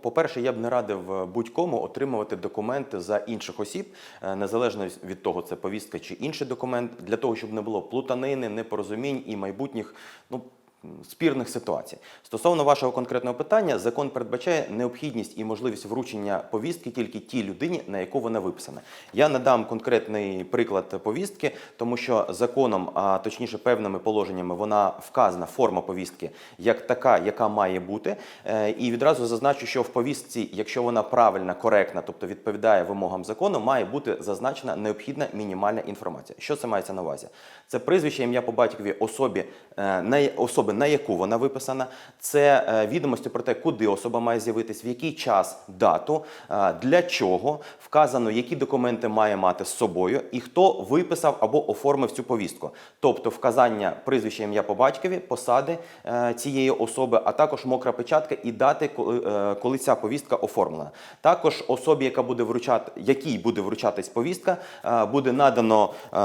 По-перше, я б не радив е, будь-кому отримувати документи за інших осіб, е, незалежно від того, це повістка чи інший документ, для того, щоб не було плутанини, непорозумінь і майбутніх ну, спірних ситуацій. Стосовно вашого конкретного питання, закон передбачає необхідність і можливість вручення повістки тільки тій людині, на яку вона виписана. Я надам конкретний приклад повістки, тому що законом, а точніше певними положеннями, вона вказана форма повістки як така, яка має бути. Е, І відразу зазначу, що в повістці, якщо вона правильна, коректна, тобто відповідає вимогам закону, має бути зазначена необхідна мінімальна інформація. Що це мається на увазі? Це прізвище, ім'я по батькові особі, е, на на яку вона виписана, це е, відомості про те, куди особа має з'явитись, в який час, дату, е, для чого вказано, які документи має мати з собою, і хто виписав або оформив цю повістку. Тобто вказання прізвища, ім'я по батькові, посади е, цієї особи, а також мокра печатка і дати, коли, ця повістка оформлена. Також особі, яка буде вручати, якій буде вручатись повістка, буде надано е,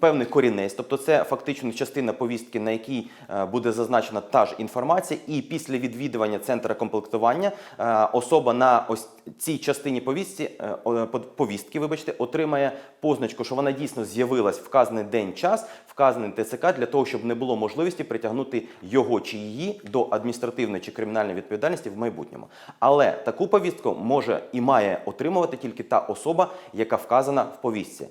певний корінець, тобто це фактично частина повістки, на якій е, буде зазначена та ж інформація, і після відвідування центру комплектування е, особа на ось цій частині повістці, е, по- повістки, вибачте, отримає позначку, що вона дійсно з'явилась вказаний день час, вказаний ТЦК для того, щоб не було можливості притягнути його чи її до адміністративної чи кримінальної відповідальності в майбутньому. Але таку повістку може і має отримувати тільки та особа, яка вказана в повістці.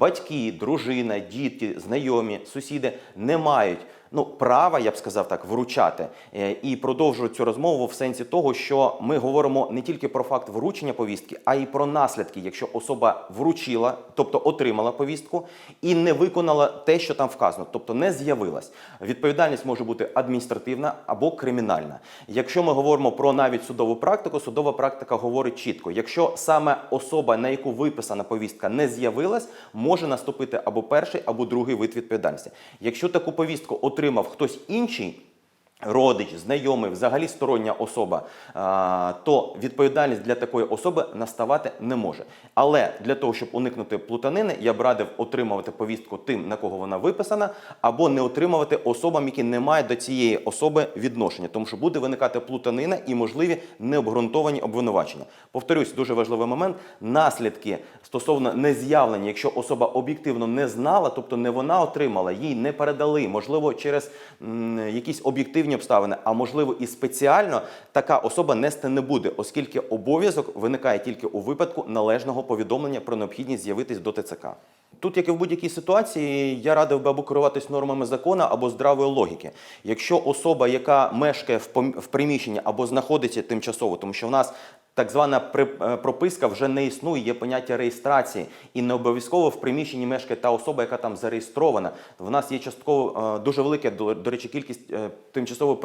Батьки, дружина, діти, знайомі, сусіди не мають. Ну, права, я б сказав так, вручати Е, і продовжую цю розмову в сенсі того, що ми говоримо не тільки про факт вручення повістки, а й про наслідки, якщо особа вручила, тобто отримала повістку і не виконала те, що там вказано, тобто не з'явилась. Відповідальність може бути адміністративна або кримінальна. Якщо ми говоримо про навіть судову практику, судова практика говорить чітко: якщо саме особа, на яку виписана повістка, не з'явилась, може наступити або перший, або другий вид відповідальності. Якщо таку повістку отримав хтось інший. Родич, знайомий, взагалі стороння особа, то відповідальність для такої особи наставати не може. Але для того, щоб уникнути плутанини, я б радив отримувати повістку тим, на кого вона виписана, або не отримувати особам, які не мають до цієї особи відношення, тому що буде виникати плутанина і можливі необґрунтовані обвинувачення. Повторюсь, дуже важливий момент. Наслідки стосовно нез'явлення, якщо особа об'єктивно не знала, тобто не вона отримала, їй не передали, можливо, через м, якісь об'єктивні обставини, а можливо і спеціально така особа нести не буде, оскільки обов'язок виникає тільки у випадку належного повідомлення про необхідність з'явитись до ТЦК. Тут, як і в будь-якій ситуації, я радив би або керуватись нормами закону, або здравої логіки. Якщо особа, яка мешкає в приміщенні або знаходиться тимчасово, тому що в нас так звана е, прописка вже не існує, є поняття реєстрації, і не обов'язково в приміщенні мешкає та особа, яка там зареєстрована. В нас є частково е, дуже велика, до, речі, кількість е, тимчасово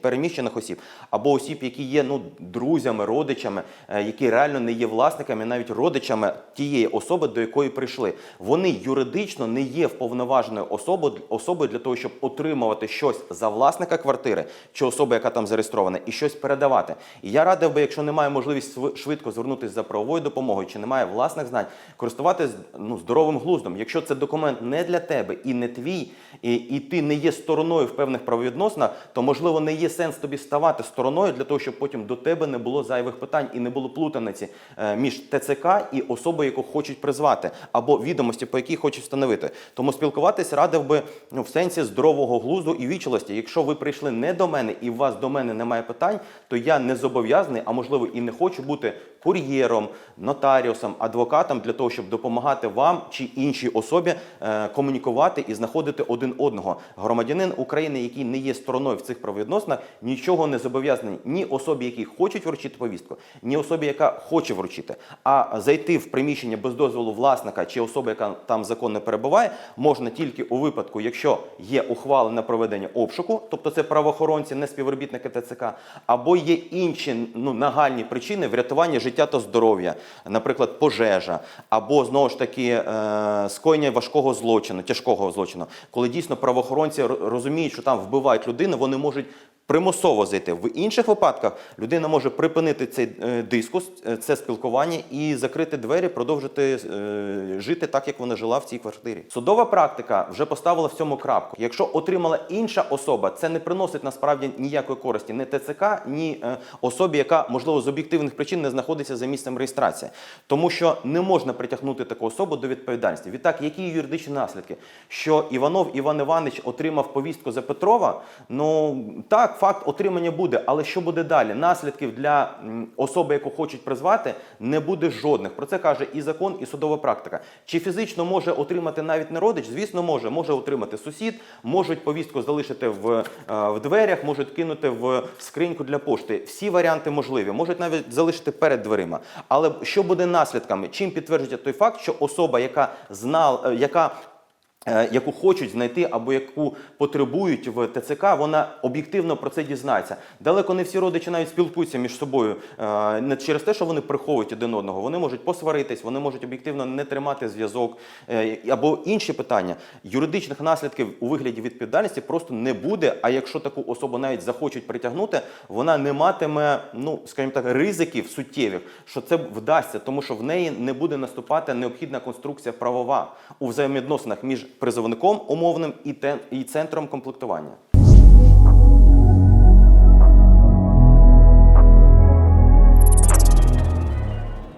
переміщених осіб або осіб, які є ну, друзями, родичами, які реально не є власниками, навіть родичами тієї особи, до якої прийшли. Вони юридично не є вповноваженою особою, особою для того, щоб отримувати щось за власника квартири чи особи, яка там зареєстрована, і щось передавати. І я радив би, якщо немає можливість швидко звернутися за правовою допомогою, чи немає власних знань, користуватись ну, здоровим глуздом. Якщо це документ не для тебе і не твій, і, і ти не є стороною в певних правовідносинах, то можливо не є сенс тобі ставати стороною для того, щоб потім до тебе не було зайвих питань і не було плутаниці е, між ТЦК і особою, яку хочуть призвати, або відомості, по якій хочуть встановити. Тому спілкуватись радив би ну, в сенсі здорового глузду і вічливості. Якщо ви прийшли не до мене і у вас до мене немає питань, то я не зобов'язаний, а можливо і не хочу бути кур'єром, нотаріусом, адвокатом для того, щоб допомагати вам чи іншій особі е, комунікувати і знаходити один одного. Громадянин України, який не є стороною в цих правовідносинах, нічого не зобов'язаний ні особі, які хочуть вручити повістку, ні особі, яка хоче вручити. А зайти в приміщення без дозволу власника чи особи, яка там законно перебуває, можна тільки у випадку, якщо є ухвала на проведення обшуку, тобто це правоохоронці, не співробітники ТЦК, або є інші ну, нагальні причини врятування життя та здоров'я, наприклад, пожежа, або знову ж таки е, скоєння важкого злочину, тяжкого злочину, коли дійсно правоохоронці розуміють, що там вбивають людину, вони можуть примусово зайти. В інших випадках людина може припинити цей е, дискус, е, це спілкування і закрити двері, продовжити е, жити так, як вона жила в цій квартирі. Судова практика вже поставила в цьому крапку. Якщо отримала інша особа, це не приносить насправді ніякої користі ні ТЦК, ні особі, яка можливо з об'єктивних причин не знаходиться за місцем реєстрації, тому що не можна притягнути таку особу до відповідальності. Відтак, які юридичні наслідки? Що Іванов Іван Іванович отримав повістку за Петрова? Ну так, факт отримання буде, але що буде далі? Наслідків для особи, яку хочуть призвати, не буде жодних. Про це каже і закон, і судова практика. Чи фізично може отримати навіть не родич? Звісно, може. Може отримати сусід, можуть повістку залишити в, е, в дверях, можуть кинути в скриньку для пошти. Всі варіанти можливі, можуть навіть залишити перед дверима. Але що буде наслідками? Чим підтверджується той факт, що особа, яка знала, яка е, яку хочуть знайти або яку потребують в ТЦК, вона об'єктивно про це дізнається. Далеко не всі родичі навіть спілкуються між собою е, не через те, що вони приховують один одного. Вони можуть посваритись, вони можуть об'єктивно не тримати зв'язок е, або інші питання. Юридичних наслідків у вигляді відповідальності просто не буде. А якщо таку особу навіть захочуть притягнути, вона не матиме, ну скажімо так, ризиків суттєвих, що це вдасться, тому що в неї не буде наступати необхідна конструкція правова у взаємовідносинах між призовником умовним і те- центром комплектування.